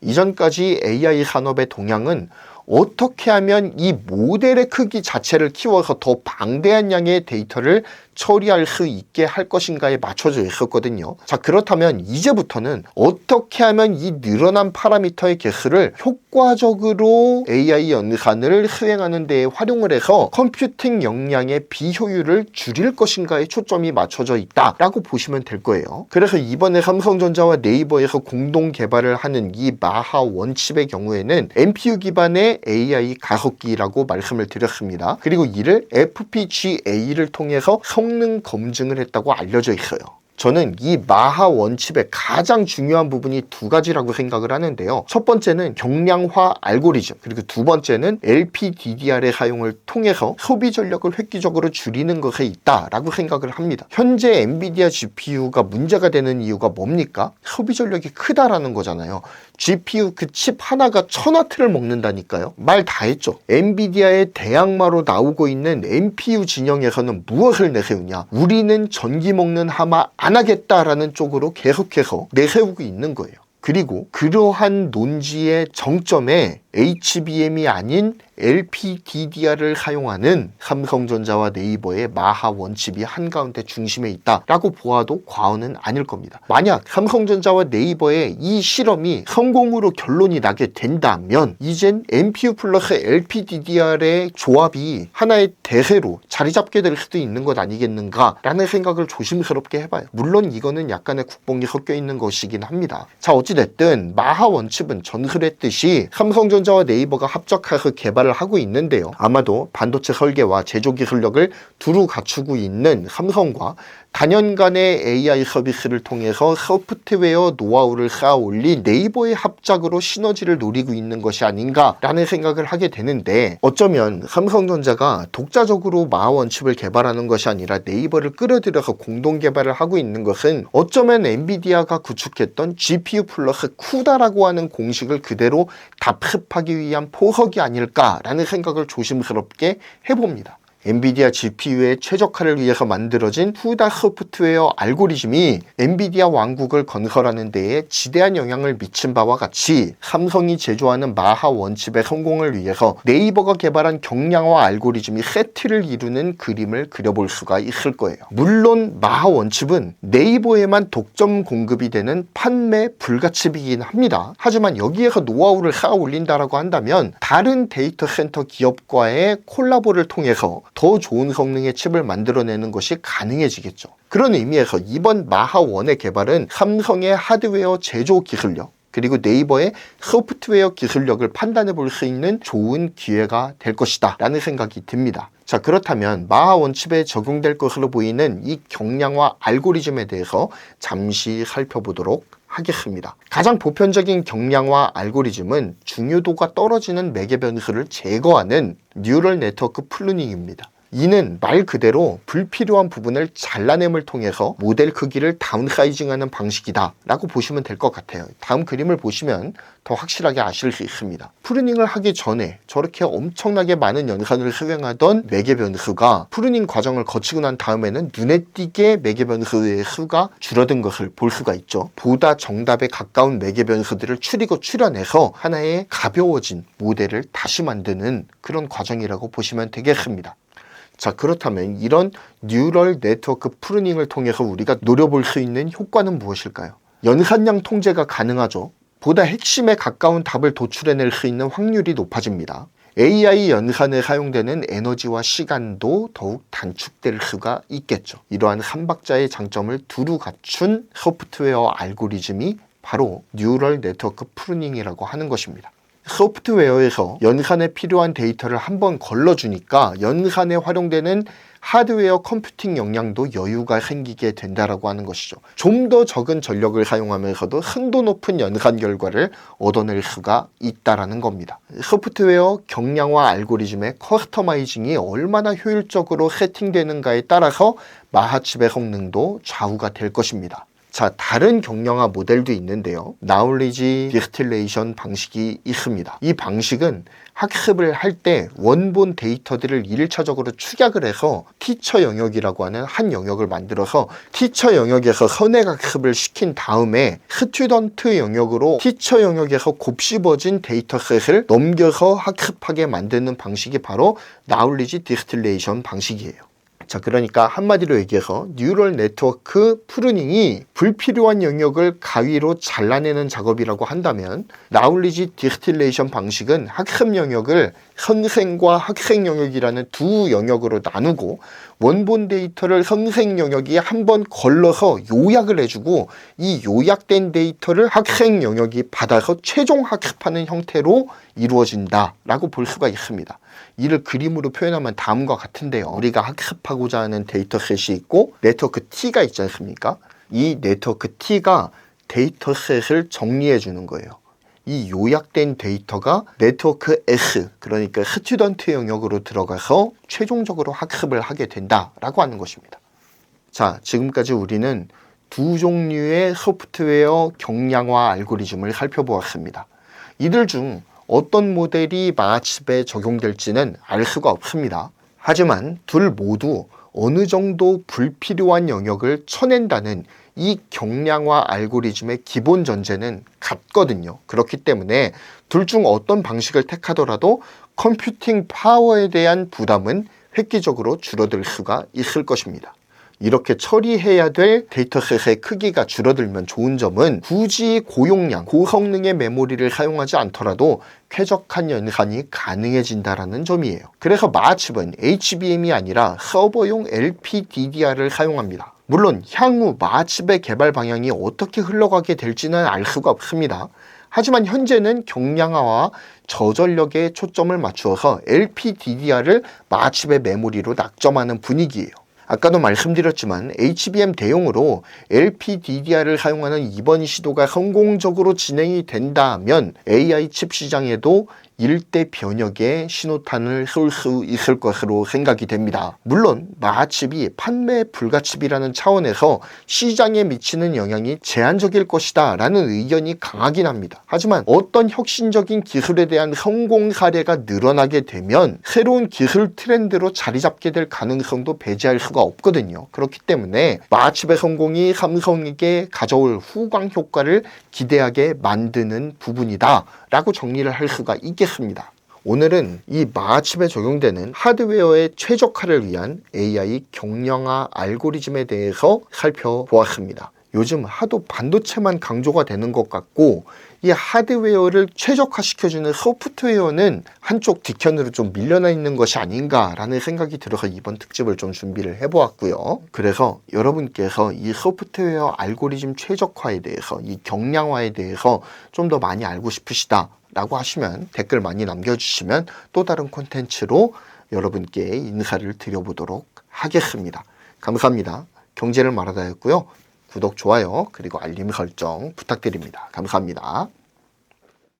이전까지 AI 산업의 동향은 어떻게 하면 이 모델의 크기 자체를 키워서 더 방대한 양의 데이터를 처리할 수 있게 할 것인가에 맞춰져 있었거든요. 자, 그렇다면 이제부터는 어떻게 하면 이 늘어난 파라미터의 개수를 효과적으로 AI 연산을 수행하는 데에 활용을 해서 컴퓨팅 역량의 비효율을 줄일 것인가에 초점이 맞춰져 있다라고 보시면 될 거예요. 그래서 이번에 삼성전자와 네이버에서 공동 개발을 하는 이 마하 원칩의 경우에는 NPU 기반의 AI 가속기라고 말씀을 드렸습니다. 그리고 이를 FPGA를 통해서 성능 검증을 했다고 알려져 있어요. 저는 이 마하 원칩의 가장 중요한 부분이 두 가지라고 생각을 하는데요. 첫 번째는 경량화 알고리즘, 그리고 두 번째는 LPDDR의 사용을 통해서 소비 전력을 획기적으로 줄이는 것에 있다라고 생각을 합니다. 현재 엔비디아 GPU가 문제가 되는 이유가 뭡니까? 소비 전력이 크다라는 거잖아요. GPU 그 칩 하나가 천와트를 먹는다니까요. 말 다 했죠. 엔비디아의 대항마로 나오고 있는 NPU 진영에서는 무엇을 내세우냐? 우리는 전기 먹는 하마 안 하겠다라는 쪽으로 계속해서 내세우고 있는 거예요. 그리고 그러한 논지의 정점에 HBM이 아닌 LPDDR을 사용하는 삼성전자와 네이버의 마하 원칩이 한가운데 중심에 있다라고 보아도 과언은 아닐 겁니다. 만약 삼성전자와 네이버의 이 실험이 성공으로 결론이 나게 된다면 이젠 NPU 플러스 LPDDR의 조합이 하나의 대세로 자리 잡게 될 수도 있는 것 아니겠는가라는 생각을 조심스럽게 해봐요. 물론 이거는 약간의 국뽕이 섞여 있는 것이긴 합니다. 자 어찌됐든 마하 원칩은 전설했듯이 삼성전자 와 네이버가 합작해서 개발을 하고 있는데요. 아마도 반도체 설계와 제조 기술력을 두루 갖추고 있는 삼성과 단연간의 AI 서비스를 통해서 소프트웨어 노하우를 쌓아 올린 네이버의 합작으로 시너지를 노리고 있는 것이 아닌가라는 생각을 하게 되는데 어쩌면 삼성전자가 독자적으로 마원칩을 개발하는 것이 아니라 네이버를 끌어들여서 공동 개발을 하고 있는 것은 어쩌면 엔비디아가 구축했던 GPU 플러스 쿠다라고 하는 공식을 그대로 답습하기 위한 포석이 아닐까라는 생각을 조심스럽게 해봅니다. 엔비디아 GPU의 최적화를 위해서 만들어진 후다 소프트웨어 알고리즘이 엔비디아 왕국을 건설하는 데에 지대한 영향을 미친 바와 같이 삼성이 제조하는 마하 원칩의 성공을 위해서 네이버가 개발한 경량화 알고리즘이 세트를 이루는 그림을 그려볼 수가 있을 거예요. 물론 마하 원칩은 네이버에만 독점 공급이 되는 판매 불가칩이긴 합니다. 하지만 여기에서 노하우를 쌓아 올린다라고 한다면 다른 데이터 센터 기업과의 콜라보를 통해서 더 좋은 성능의 칩을 만들어내는 것이 가능해지겠죠. 그런 의미에서 이번 마하1의 개발은 삼성의 하드웨어 제조 기술력, 그리고 네이버의 소프트웨어 기술력을 판단해 볼 수 있는 좋은 기회가 될 것이다 라는 생각이 듭니다. 자 그렇다면 마하 원 칩에 적용될 것으로 보이는 이 경량화 알고리즘에 대해서 잠시 살펴보도록 하겠습니다. 가장 보편적인 경량화 알고리즘은 중요도가 떨어지는 매개 변수를 제거하는 뉴럴 네트워크 플루닝입니다. 이는 말 그대로 불필요한 부분을 잘라냄을 통해서 모델 크기를 다운사이징하는 방식이다 라고 보시면 될 것 같아요. 다음 그림을 보시면 더 확실하게 아실 수 있습니다. 프루닝을 하기 전에 저렇게 엄청나게 많은 연산을 수행하던 매개 변수가 프루닝 과정을 거치고 난 다음에는 눈에 띄게 매개 변수의 수가 줄어든 것을 볼 수가 있죠. 보다 정답에 가까운 매개 변수들을 추리고 추려내서 하나의 가벼워진 모델을 다시 만드는 그런 과정이라고 보시면 되겠습니다 자 그렇다면 이런 뉴럴 네트워크 프루닝을 통해서 우리가 노려볼 수 있는 효과는 무엇일까요? 연산량 통제가 가능하죠. 보다 핵심에 가까운 답을 도출해낼 수 있는 확률이 높아집니다. AI 연산에 사용되는 에너지와 시간도 더욱 단축될 수가 있겠죠. 이러한 삼박자의 장점을 두루 갖춘 소프트웨어 알고리즘이 바로 뉴럴 네트워크 프루닝이라고 하는 것입니다. 소프트웨어에서 연산에 필요한 데이터를 한번 걸러주니까 연산에 활용되는 하드웨어 컴퓨팅 역량도 여유가 생기게 된다라고 하는 것이죠. 좀 더 적은 전력을 사용하면서도 흥도 높은 연산 결과를 얻어낼 수가 있다라는 겁니다. 소프트웨어 경량화 알고리즘의 커스터마이징이 얼마나 효율적으로 세팅되는가에 따라서 마하칩의 성능도 좌우가 될 것입니다. 자, 다른 경량화 모델도 있는데요. 나울리지 디스틸레이션 방식이 있습니다. 이 방식은 학습을 할 때 원본 데이터들을 1차적으로 축약을 해서 티처 영역이라고 하는 한 영역을 만들어서 티처 영역에서 선액 학습을 시킨 다음에 스튜던트 영역으로 티처 영역에서 곱씹어진 데이터셋을 넘겨서 학습하게 만드는 방식이 바로 나울리지 디스틸레이션 방식이에요. 자, 그러니까 한마디로 얘기해서 뉴럴 네트워크 프루닝이 불필요한 영역을 가위로 잘라내는 작업이라고 한다면 나울리지 디스틸레이션 방식은 학습 영역을 선생과 학생 영역이라는 두 영역으로 나누고 원본 데이터를 선생 영역이 한 번 걸러서 요약을 해주고 이 요약된 데이터를 학생 영역이 받아서 최종 학습하는 형태로 이루어진다라고 볼 수가 있습니다. 이를 그림으로 표현하면 다음과 같은데요. 우리가 학습하고자 하는 데이터셋이 있고 네트워크 T가 있지 않습니까? 이 네트워크 T가 데이터셋을 정리해 주는 거예요. 이 요약된 데이터가 네트워크 S, 그러니까 스튜던트 영역으로 들어가서 최종적으로 학습을 하게 된다라고 하는 것입니다. 자, 지금까지 우리는 두 종류의 소프트웨어 경량화 알고리즘을 살펴보았습니다. 이들 중 어떤 모델이 마칩에 적용될지는 알 수가 없습니다. 하지만 둘 모두 어느 정도 불필요한 영역을 쳐낸다는 이 경량화 알고리즘의 기본 전제는 같거든요. 그렇기 때문에 둘 중 어떤 방식을 택하더라도 컴퓨팅 파워에 대한 부담은 획기적으로 줄어들 수가 있을 것입니다. 이렇게 처리해야 될 데이터셋의 크기가 줄어들면 좋은 점은 굳이 고용량, 고성능의 메모리를 사용하지 않더라도 쾌적한 연산이 가능해진다라는 점이에요. 그래서 마칩은 HBM이 아니라 서버용 LPDDR을 사용합니다. 물론 향후 마칩의 개발 방향이 어떻게 흘러가게 될지는 알 수가 없습니다. 하지만 현재는 경량화와 저전력에 초점을 맞추어서 LPDDR을 마칩의 메모리로 낙점하는 분위기예요. 아까도 말씀드렸지만 HBM 대용으로 LPDDR을 사용하는 이번 시도가 성공적으로 진행이 된다면 AI 칩 시장에도 일대 변혁의 신호탄을 쏠 수 있을 것으로 생각이 됩니다. 물론 마칩이 판매 불가칩이라는 차원에서 시장에 미치는 영향이 제한적일 것이다 라는 의견이 강하긴 합니다. 하지만 어떤 혁신적인 기술에 대한 성공 사례가 늘어나게 되면 새로운 기술 트렌드로 자리 잡게 될 가능성도 배제할 수가 없거든요. 그렇기 때문에 마칩의 성공이 삼성에게 가져올 후광 효과를 기대하게 만드는 부분이다 라고 정리를 할 수가 있겠습니다. 오늘은 이 마칩에 적용되는 하드웨어의 최적화를 위한 AI 경량화 알고리즘에 대해서 살펴보았습니다. 요즘 하도 반도체만 강조가 되는 것 같고 이 하드웨어를 최적화시켜주는 소프트웨어는 한쪽 뒷편으로 좀 밀려나 있는 것이 아닌가라는 생각이 들어서 이번 특집을 좀 준비를 해보았고요. 그래서 여러분께서 이 소프트웨어 알고리즘 최적화에 대해서 이 경량화에 대해서 좀 더 많이 알고 싶으시다 라고 하시면 댓글 많이 남겨주시면 또 다른 콘텐츠로 여러분께 인사를 드려보도록 하겠습니다. 감사합니다. 경제를 말하다였고요. 구독, 좋아요, 그리고 알림 설정 부탁드립니다. 감사합니다.